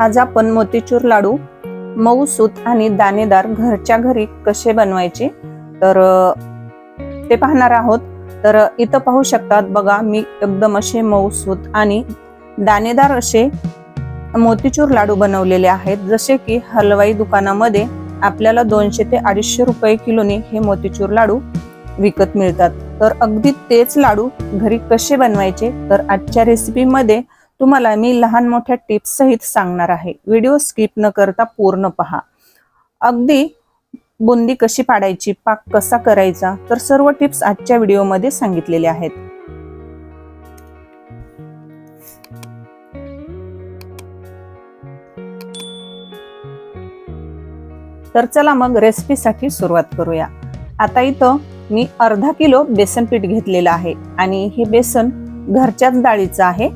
आज आपण मोतीचूर लाडू मऊ सूत आणि दाणेदार घरच्या घरी कसे बनवायचे तर ते पाहणार आहोत. तर इथं पाहू शकतात बघा मी एकदम असे मऊ सूत आणि दाणेदार असे मोतीचूर लाडू बनवलेले आहेत. जसे की हलवाई दुकानामध्ये आपल्याला दोनशे ते अडीचशे रुपये किलोने हे मोतीचूर लाडू विकत मिळतात. तर अगदी तेच लाडू घरी कसे बनवायचे तर आजच्या रेसिपीमध्ये तुम्हाला मी लहान मोठ्या टिप्स सहित सांगणार आहे. व्हिडिओ स्किप न करता पूर्ण पहा. अगदी बुंदी कशी पाडायची पाक कसा करायचा तर सर्व टिप्स आजच्या व्हिडिओमध्ये सांगितलेले आहेत. तर चला मग रेसिपीसाठी सुरुवात करूया. आता इथं मी अर्धा किलो बेसन पीठ घेतलेलं आहे आणि हे बेसन घरच्याच डाळीचं आहे.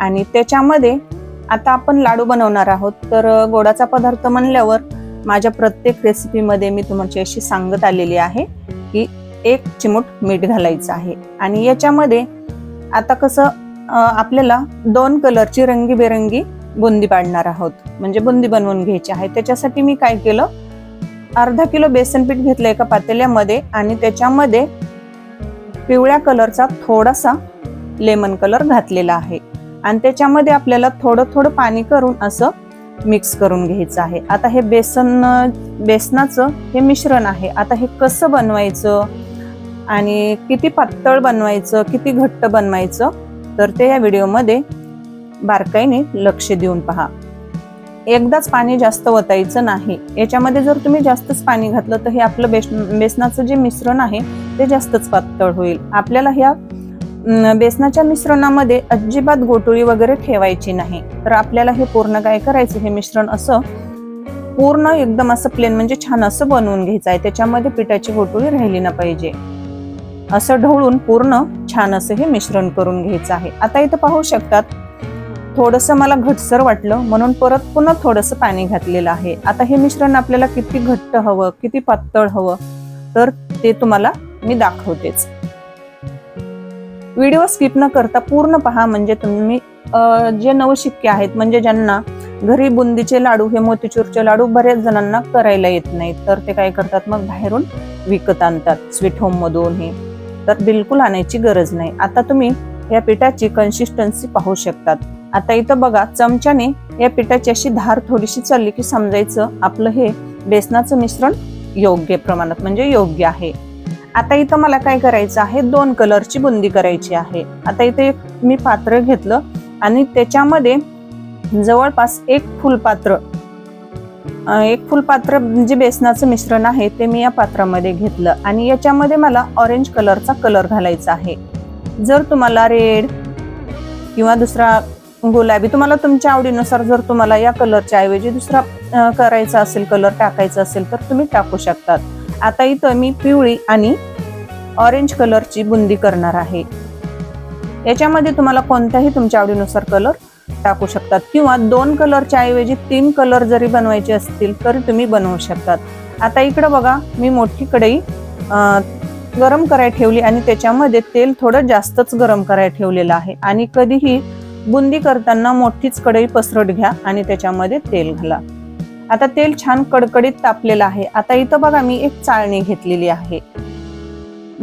आणि त्याच्यामध्ये आता आपण लाडू बनवणार आहोत. तर गोडाचा पदार्थ म्हणल्यावर माझ्या प्रत्येक रेसिपीमध्ये मी तुमची अशी सांगत आलेली आहे की एक चिमूट मीठ घालायचं आहे. आणि याच्यामध्ये आता कसं आपल्याला दोन कलरची रंगीबेरंगी बुंदी पाडणार आहोत. म्हणजे बुंदी बनवून घ्यायची आहे. त्याच्यासाठी मी काय केलं अर्धा किलो बेसन पीठ घेतलं एका पातेल्यामध्ये आणि त्याच्यामध्ये पिवळ्या कलरचा थोडासा लेमन कलर घातलेला आहे. आणि त्याच्यामध्ये आपल्याला थोडं थोडं पाणी करून असं मिक्स करून घ्यायचं आहे. आता हे बेसन बेसनाचं हे मिश्रण आहे. आता हे कसं बनवायचं आणि किती पातळ बनवायचं किती घट्ट बनवायचं तर ते या व्हिडिओमध्ये बारकाईने लक्ष देऊन पहा. एकदाच पाणी जास्त ओतायचं नाही. याच्यामध्ये जर तुम्ही जास्तच पाणी घातलं तर हे आपलं बेस बेसनाचं जे मिश्रण आहे ते जास्तच पातळ होईल. आपल्याला ह्या बेसनाच्या मिश्रणामध्ये अजिबात गोटुळी वगैरे ठेवायची नाही. तर आपल्याला हे पूर्ण काय करायचं हे मिश्रण असं पूर्ण एकदम असं प्लेन म्हणजे छान असं बनवून घ्यायचं आहे. त्याच्यामध्ये पिठाची गोटुळी राहिली ना पाहिजे. असं ढवळून पूर्ण छान असं हे मिश्रण करून घ्यायचं आहे. आता इथं पाहू शकतात थोडंसं मला घटसर वाटलं म्हणून परत पुन्हा थोडंसं पाणी घातलेलं आहे. आता हे मिश्रण आपल्याला किती घट्ट हवं किती पातळ हवं तर ते तुम्हाला मी दाखवतेच. व्हिडिओ स्किप न करता पूर्ण पहा म्हणजे तुम्ही जे नवशिक्के आहेत म्हणजे ज्यांना घरी बुंदीचे लाडू हे मोतीचूरचे लाडू बऱ्याच जणांना करायला येत नाहीत तर ते काय करतात? मग बाहेरून विकत आणतात स्वीट होम मधून हे. तर बिलकुल आणायची गरज नाही. आता तुम्ही या पिठाची कन्सिस्टन्सी पाहू शकतात. आता इथं बघा चमच्याने या पिठाची अशी धार थोडीशी चालली की समजायचं आपलं हे बेसनाचं मिश्रण योग्य प्रमाणात म्हणजे योग्य आहे. आता इथं मला काय करायचं आहे? दोन कलरची बुंदी करायची आहे. आता इथे मी पात्र घेतलं आणि त्याच्यामध्ये जवळपास एक फुलपात्र एक फुलपात्र जे बेसनाचं मिश्रण आहे ते मी या पात्रामध्ये घेतलं. आणि याच्यामध्ये मला ऑरेंज कलरचा कलर घालायचा आहे. जर तुम्हाला रेड किंवा दुसरा गुलाबी तुम्हाला तुमच्या आवडीनुसार जर तुम्हाला या कलरच्या ऐवजी दुसरा करायचा असेल कलर टाकायचा असेल तर तुम्ही टाकू शकतात. आता इथं मी पिवळी आणि ऑरेंज कलरची बुंदी करणार आहे. याच्यामध्ये तुम्हाला कोणत्याही तुमच्या आवडीनुसार कलर टाकू शकतात. किंवा दोन कलरच्या ऐवजी तीन कलर जरी बनवायचे असतील तरी तुम्ही बनवू शकतात. आता इकडं बघा मी मोठी कढई गरम करायला ठेवली आणि त्याच्यामध्ये तेल थोडं जास्तच गरम करायला ठेवलेलं आहे. आणि कधीही बुंदी करताना मोठीच कढई पसरट घ्या आणि त्याच्यामध्ये तेल घाला. आता तेल छान कडकडीत तापलेलं आहे. आता इथं बघा मी एक चाळणी घेतलेली आहे.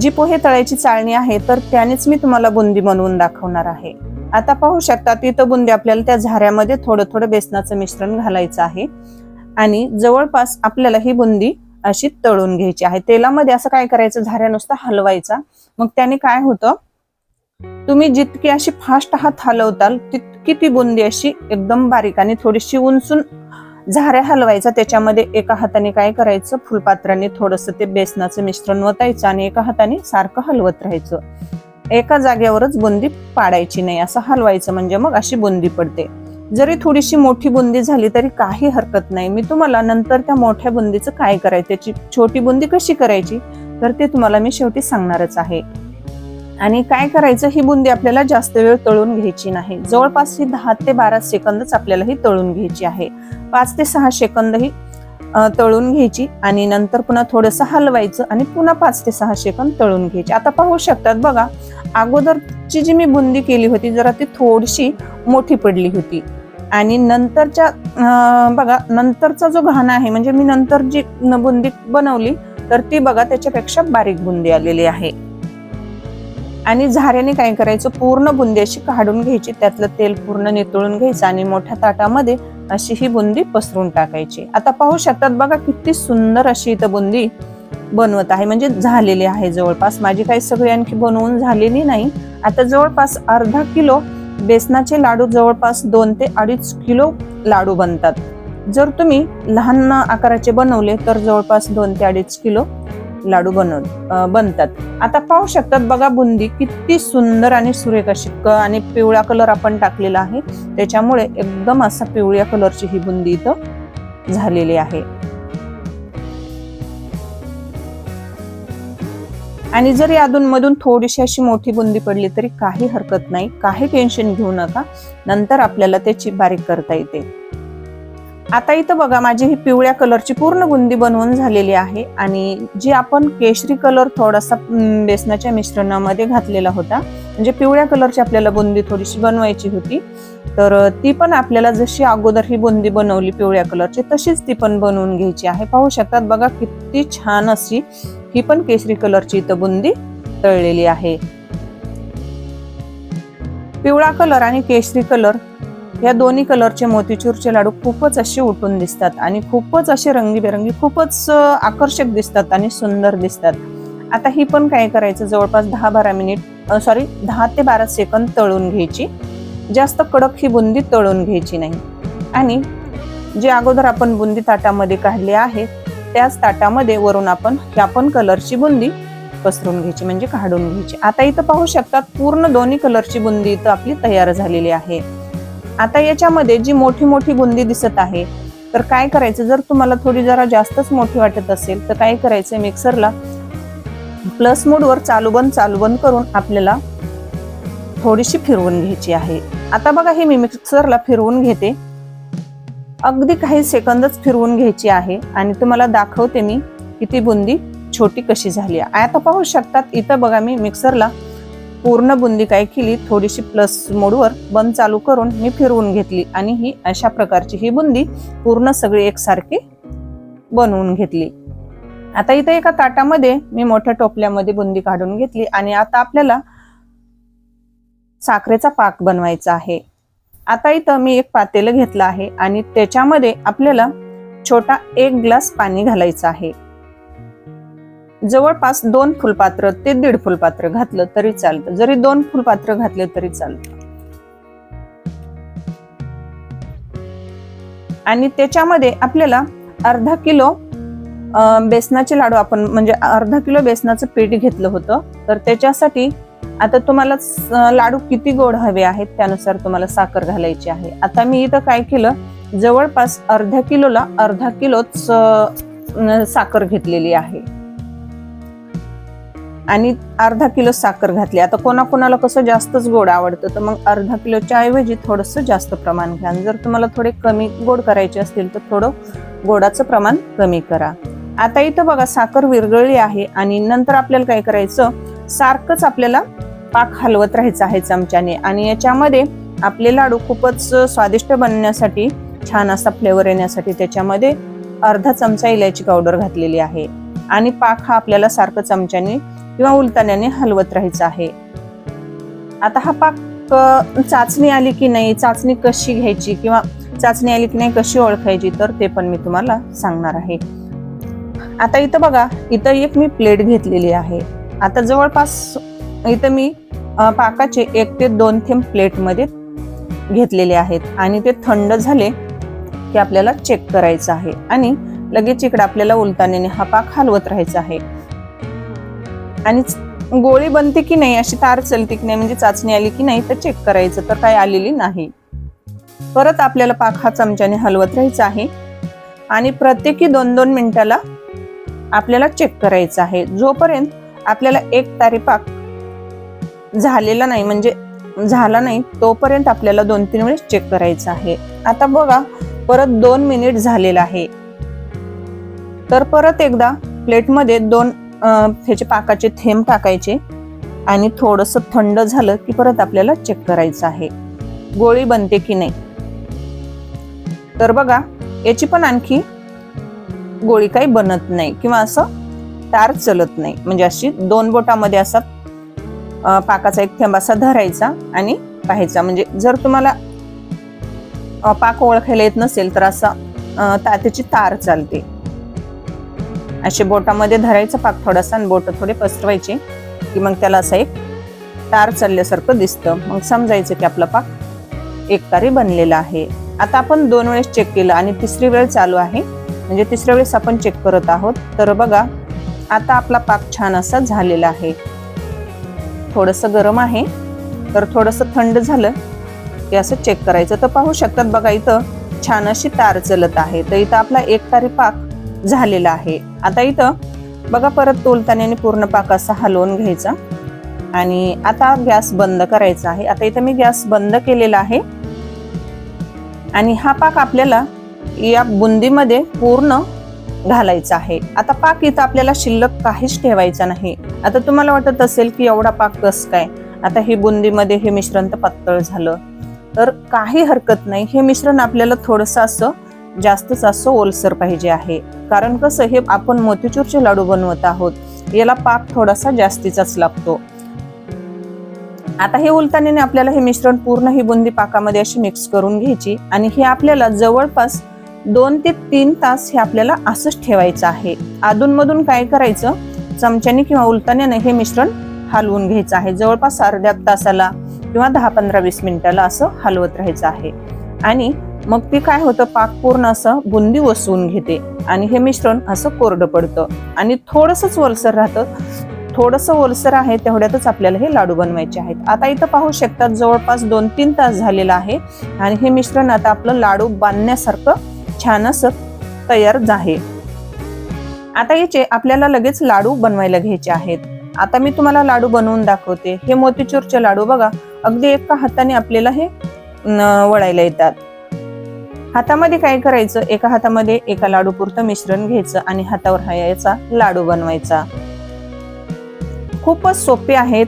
जी पोहे तळ्याची चाळणी आहे तर त्यानेच मी तुम्हाला बुंदी बनवून दाखवणार आहे. आता पाहू शकता तिथं बुंदी आपल्याला त्या झाऱ्यामध्ये थोडं थोडं बेसनाचं मिश्रण घालायचं आहे. आणि जवळपास आपल्याला ही बुंदी अशी तळून घ्यायची आहे. तेलामध्ये असं काय करायचं? झाऱ्या नुसता हलवायचा. मग त्याने काय होतं? तुम्ही जितकी अशी फास्ट हात हलवताल तितकी ती बुंदी अशी एकदम बारीक आणि थोडीशी उंचून झाऱ्या हलवायचा त्याच्यामध्ये एका हाताने काय करायचं? फुलपात्राने थोडस ते बेसनाचं मिश्रण वतायचं आणि एका हाताने सारखं हलवत राहायचं. एका जागेवरच बुंदी पाडायची नाही असं हलवायचं म्हणजे मग अशी बुंदी पडते. जरी थोडीशी मोठी बुंदी झाली तरी काही हरकत नाही. मी तुम्हाला नंतर त्या मोठ्या बुंदीचं काय करायचं त्याची छोटी बुंदी कशी करायची? तर ते तुम्हाला मी शेवटी सांगणारच आहे. आणि काय करायचं ही बुंदी आपल्याला जास्त वेळ तळून घ्यायची नाही. जवळपास ही दहा ते बारा सेकंदच आपल्याला ही तळून घ्यायची आहे. पाच ते सहा सेकंद ही तळून घ्यायची आणि नंतर पुन्हा थोडंसं हलवायचं आणि पुन्हा पाच ते सहा सेकंद तळून घ्यायची. आता पाहू शकतात बघा अगोदरची जी मी बुंदी केली होती जरा ती थोडीशी मोठी पडली होती. आणि नंतरच्या बघा नंतरचा जो घाणा आहे म्हणजे मी नंतर जी न- बुंदी बनवली तर ती बघा त्याच्यापेक्षा बारीक बुंदी आलेली आहे. आणि झाऱ्याने काय करायचं? पूर्ण बुंदी अशी काढून घ्यायची. त्यातलं तेल पूर्ण नितळून घ्यायचं आणि मोठ्या ताटामध्ये अशी ही बुंदी पसरून टाकायची. आता पाहू शकतात बघा किती सुंदर अशी इथं बुंदी बनवत आहे. म्हणजे झालेली आहे जवळपास. माझी काही सगळी आणखी बनवून झालेली नाही. आता जवळपास अर्धा किलो बेसनाचे लाडू जवळपास दोन ते अडीच किलो लाडू बनतात. जर तुम्ही लहान आकाराचे बनवले तर जवळपास दोन ते अडीच किलो लाडू बनव बनतात. आता पाहू शकतात बघा बुंदी किती सुंदर आणि सुरेख अशी क- आणि पिवळा कलर आपण टाकलेला आहे. त्याच्यामुळे एकदम असा पिवळ्या कलरची ही बुंदी इथं झालेली आहे. आणि जरी अधूनमधून थोडीशी अशी मोठी बुंदी पडली तरी काही हरकत नाही. काही टेन्शन घेऊ नका. नंतर आपल्याला त्याची बारीक करता येते. आता इथं बघा माझी ही पिवळ्या कलरची पूर्ण बुंदी बनवून झालेली आहे आणि जी आपण केशरी कलर थोडासा बेसनाच्या मिश्रणामध्ये घातलेला होता. म्हणजे पिवळ्या कलरची आपल्याला बुंदी थोडीशी बनवायची होती. तर ती पण आपल्याला जशी अगोदर ही बुंदी बनवली पिवळ्या कलरची तशीच ती पण बनवून घ्यायची आहे. पाहू शकतात बघा किती छान अशी ही पण केशरी कलरची इथं बुंदी तळलेली आहे. पिवळा कलर आणि केशरी कलर या दोन्ही कलरचे मोतीचूरचे लाडू खूपच असे उठून दिसतात आणि खूपच असे रंगीबेरंगी खूपच आकर्षक दिसतात आणि सुंदर दिसतात. आता ही पण काय करायचं? जवळपास दहा बारा मिनिट सॉरी दहा ते बारा सेकंद तळून घ्यायची. जास्त कडक ही बुंदी तळून घ्यायची नाही. आणि जे अगोदर आपण बुंदी ताटामध्ये काढली आहे त्याच ताटामध्ये वरून आपण ह्या पण कलरची बुंदी पसरून घ्यायची म्हणजे काढून घ्यायची. आता इथं पाहू शकतात पूर्ण दोन्ही कलरची बुंदी इथं आपली तयार झालेली आहे. आता याच्यामध्ये जी मोठी मोठी बुंदी दिसत आहे तर काय करायचं? जर तुम्हाला थोडी जरा जास्तच मोठी वाटत असेल तर काय करायचं मिक्सरला प्लस मोडवर चालू बंद चालू बंद करून आपल्याला थोडीशी फिरवून घ्यायची आहे. आता बघा हे मी मिक्सरला फिरवून घेते. अगदी काही सेकंदच फिरवून घ्यायची आहे आणि तुम्हाला दाखवते मी किती बुंदी छोटी कशी झाली आहे. आता पाहू शकतात इथं बघा मी मिक्सरला पूर्ण बुंदी काय केली थोडीशी प्लस मोडवर बंद चालू करून मी फिरवून घेतली आणि ही अशा प्रकारची ही बुंदी पूर्ण सगळी एकसारखी बनवून घेतली. आता इथे एका ताटामध्ये मी मोठ्या टोपल्यामध्ये बुंदी काढून घेतली आणि आता आपल्याला साखरेचा पाक बनवायचा आहे. आता इथं मी एक पातेलं घेतलं आहे आणि त्याच्यामध्ये आपल्याला छोटा एक ग्लास पाणी घालायचं आहे. जवळपास दोन फुलपात्र ते दीड फुलपात्र घातलं तरी चालतं. जरी दोन फुलपात्र घातले तरी चालतं. आणि त्याच्यामध्ये आपल्याला अर्धा किलो बेसनाचे लाडू आपण म्हणजे अर्धा किलो बेसनाचं पीठ घेतलं होतं. तर त्याच्यासाठी आता तुम्हाला लाडू किती गोड हवे आहेत त्यानुसार तुम्हाला साखर घालायची आहे. आता मी इथं काय केलं जवळपास अर्ध्या किलोला अर्धा किलोच साखर घेतलेली आहे. आणि अर्धा किलो साखर घातली. आता कोणाकोणाला कसं जास्तच गोड आवडतं तर मग अर्धा किलोच्या ऐवजी थोडस जास्त प्रमाण घ्या. आणि जर तुम्हाला थोडे कमी गोड करायचे असतील तर थोडं गोडाचं प्रमाण कमी करा. आता इथं बघा साखर विरगळली आहे आणि नंतर आपल्याला काय करायचं? सारखंच आपल्याला पाक हलवत राहायचं आहे चमच्याने. आणि याच्यामध्ये आपले लाडू खूपच स्वादिष्ट बनण्यासाठी छान असा फ्लेवर येण्यासाठी त्याच्यामध्ये अर्धा चमचा इलायची पावडर घातलेली आहे. आणि पाक हा आपल्याला सारखं चमच्याने किंवा उलताण्याने हलवत राहायचं आहे. आता हा पाक चाचणी आली की नाही चाचणी कशी घ्यायची किंवा चाचणी आली की नाही कशी ओळखायची तर ते पण मी तुम्हाला सांगणार आहे. आता इथं बघा इथं एक मी प्लेट घेतलेली आहे. आता जवळपास इथं मी पाकाचे एक ते दोन थेंब प्लेटमध्ये घेतलेले आहेत. आणि ते थंड झाले की आपल्याला चेक करायचं आहे. आणि लगेच इकडे आपल्याला उलताण्याने हा पाक हलवत राहायचा आहे. आणि गोळी बनते की नाही अशी तार चलते की नाही म्हणजे चाचणी आली की नाही तर चेक करायचं तर काय आलेली नाही. परत आपल्याला पाक हा चमच्याने हलवत राहायचा आहे. आणि प्रत्येकी दोन दोन मिनिटाला आपल्याला चेक करायचं आहे. जोपर्यंत आपल्याला एक तारी पाक झालेला नाही म्हणजे झाला नाही तोपर्यंत आपल्याला दोन तीन वेळेस चेक करायचं आहे. आता बघा परत दोन मिनिट झालेला आहे. तर परत एकदा प्लेटमध्ये दोन ह्याचे पाकाचे थेंब टाकायचे आणि थोडंसं थंड झालं की परत आपल्याला चेक करायचं आहे. गोळी बनते की नाही? तर बघा याची पण आणखी गोळी काही बनत नाही किंवा असं तार चलत नाही. म्हणजे अशी दोन बोटामध्ये असा पाकाचा एक थेंब असा धरायचा आणि पाहायचा. म्हणजे जर तुम्हाला पाक ओळखायला येत नसेल तर असा ता- त्याची तार चालते. असे बोटामध्ये धरायचं पाक थोडासा आणि बोट थोडे पसरवायचे. की मग त्याला असं एक तार चालल्यासारखं दिसतं. मग समजायचं की आपला पाक एक तारी बनलेला आहे. आता आपण दोन वेळेस चेक केलं आणि तिसरी वेळ चालू आहे. म्हणजे तिसऱ्या वेळेस आपण चेक करत आहोत. तर बघा आता आपला पाक छान असा झालेला आहे. थोडस गरम आहे. तर थोडस थंड झालं की असं चेक करायचं. तर पाहू शकतात बघा इथं छान अशी तार चलत आहे. तर इथं आपला एक तारी पाक झालेला आहे. आता इथं बघा परत तोलताना पूर्ण पाक असा हलवून घ्यायचा. आणि आता गॅस बंद करायचा आहे. आता इथं मी गॅस बंद केलेला आहे. आणि हा पाक आपल्याला या बुंदीमध्ये पूर्ण घालायचा आहे. आता पाक इथं आपल्याला शिल्लक काहीच ठेवायचा नाही. आता तुम्हाला वाटत असेल की एवढा पाक कस काय? आता हे बुंदीमध्ये हे मिश्रण तर पातळ झालं. तर काही हरकत नाही. हे मिश्रण आपल्याला थोडंसं असं जास्तच असं ओलसर पाहिजे आहे. कारण कसं हे आपण मोतीचूरचे लाडू बनवत आहोत. याला पाक थोडासा जास्तीचाच लागतो. आता हे उलताने आपल्याला हे मिश्रण पूर्ण ही बुंदी पाकामध्ये अशी मिक्स करून घ्यायची आणि हे आपल्याला जवळपास दोन ते तीन तास हे आपल्याला असंच ठेवायचं आहे. अधूनमधून काय करायचं चमच्याने किंवा उलताण्याने हे मिश्रण हलवून घ्यायचं आहे. जवळपास अर्ध्या तासाला किंवा दहा पंधरा वीस मिनिटाला असं हलवत राहायचं आहे. आणि मग ते काय होतं? पाक पूर्ण असं बुंदी वसवून घेते. आणि हे मिश्रण असं कोरडं पडतं. आणि थोडंसंच ओलसर राहतं. थोडंसं ओलसर आहे तेवढ्यातच आपल्याला हे लाडू बनवायचे आहेत. आता इथं पाहू शकतात जवळपास दोन तीन तास झालेला आहे. आणि हे मिश्रण आता आपलं लाडू बांधण्यासारखं छान असं तयार आहे. आता याचे आपल्याला लगेच लाडू बनवायला घ्यायचे आहेत. आता मी तुम्हाला लाडू बनवून दाखवते. हे मोतीचूरचे लाडू बघा. अगदी एका हाताने आपल्याला हे वळायला येतात. हातामध्ये काय करायचं? एका हातामध्ये एका लाडू पुरतं मिश्रण घ्यायचं आणि हातावर हा याचा लाडू बनवायचा. खूपच सोपे आहेत.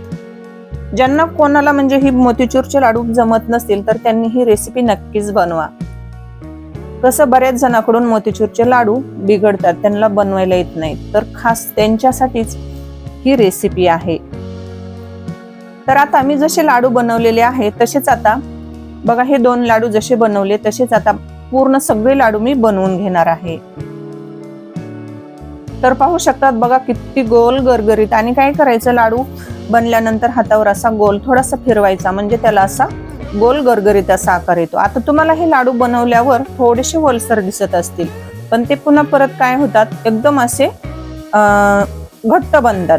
ज्यांना कोणाला म्हणजे ही मोतीचूरचे लाडू जमत नसतील तर त्यांनी ही रेसिपी नक्कीच बनवा. कसं बऱ्याच जणांकडून मोतीचूरचे लाडू बिघडतात त्यांना बनवायला येत नाही तर खास त्यांच्यासाठीच ही रेसिपी आहे. तर आता मी जसे लाडू बनवलेले आहेत तसेच आता बघा हे दोन लाडू जसे बनवले तसेच आता पूर्ण सगळे लाडू मी बनवून घेणार आहे. तर पाहू शकतात बघा किती गोल गरगरीत. आणि काय करायचं लाडू बनल्यानंतर हातावर असा गोल थोडासा फिरवायचा म्हणजे त्याला असा गोल गरगरीत असा आकार येतो. आता तुम्हाला हे लाडू बनवल्यावर थोडेसे वलसर दिसत असतील पण ते पुन्हा परत काय होतात एकदम असे घट्ट बनतात.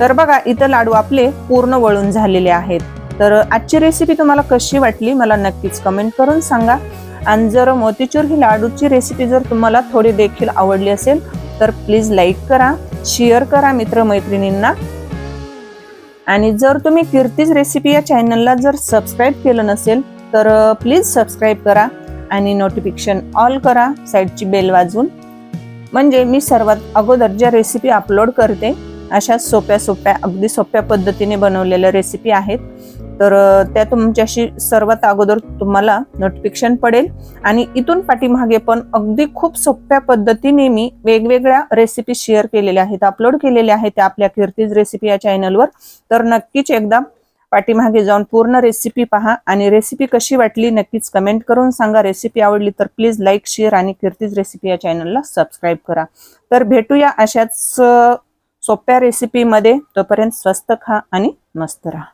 तर बघा इथं लाडू आपले पूर्ण वळून झालेले आहेत. तर आजची रेसिपी तुम्हाला कशी वाटली मला नक्कीच कमेंट करून सांगा. आणि जर मोतीचूर ही लाडूची रेसिपी जर तुम्हाला थोडी देखील आवडली असेल तर प्लीज लाईक करा शेअर करा मित्रमैत्रिणींना. आणि जर तुम्ही कीर्तीज रेसिपी या चॅनलला जर सबस्क्राईब केलं नसेल तर प्लीज सबस्क्राईब करा आणि नोटिफिकेशन ऑल करा साईडची बेल वाजवून. म्हणजे मी सर्वात अगोदर ज्या रेसिपी अपलोड करते अशा सोप्या सोप्या अगदी सोप्या पद्धतीने बनवलेल्या रेसिपी आहेत. तर त्या तुमच्याशी सर्वात अगोदर तुम्हाला नोटिफिकेशन पडेल. आणि इथून पाठीमागे पण अगदी खूप सोप्या पद्धतीने मी वेगवेगळ्या रेसिपी शेअर केलेल्या आहेत अपलोड केलेल्या आहेत त्या आपल्या कीर्तीज रेसिपी या चॅनलवर तर नक्कीच एकदा पाठीमागे जाऊन पूर्ण रेसिपी पहा आणि रेसिपी कशी वाटली नक्कीच कमेंट करून सांगा. रेसिपी आवडली तर प्लीज लाईक शेअर आणि कीर्तीज रेसिपी या चॅनलला सबस्क्राईब करा. तर भेटूया अशाच सोप्या रेसिपीमध्ये तोपर्यंत स्वस्त खा आणि मस्त राहा.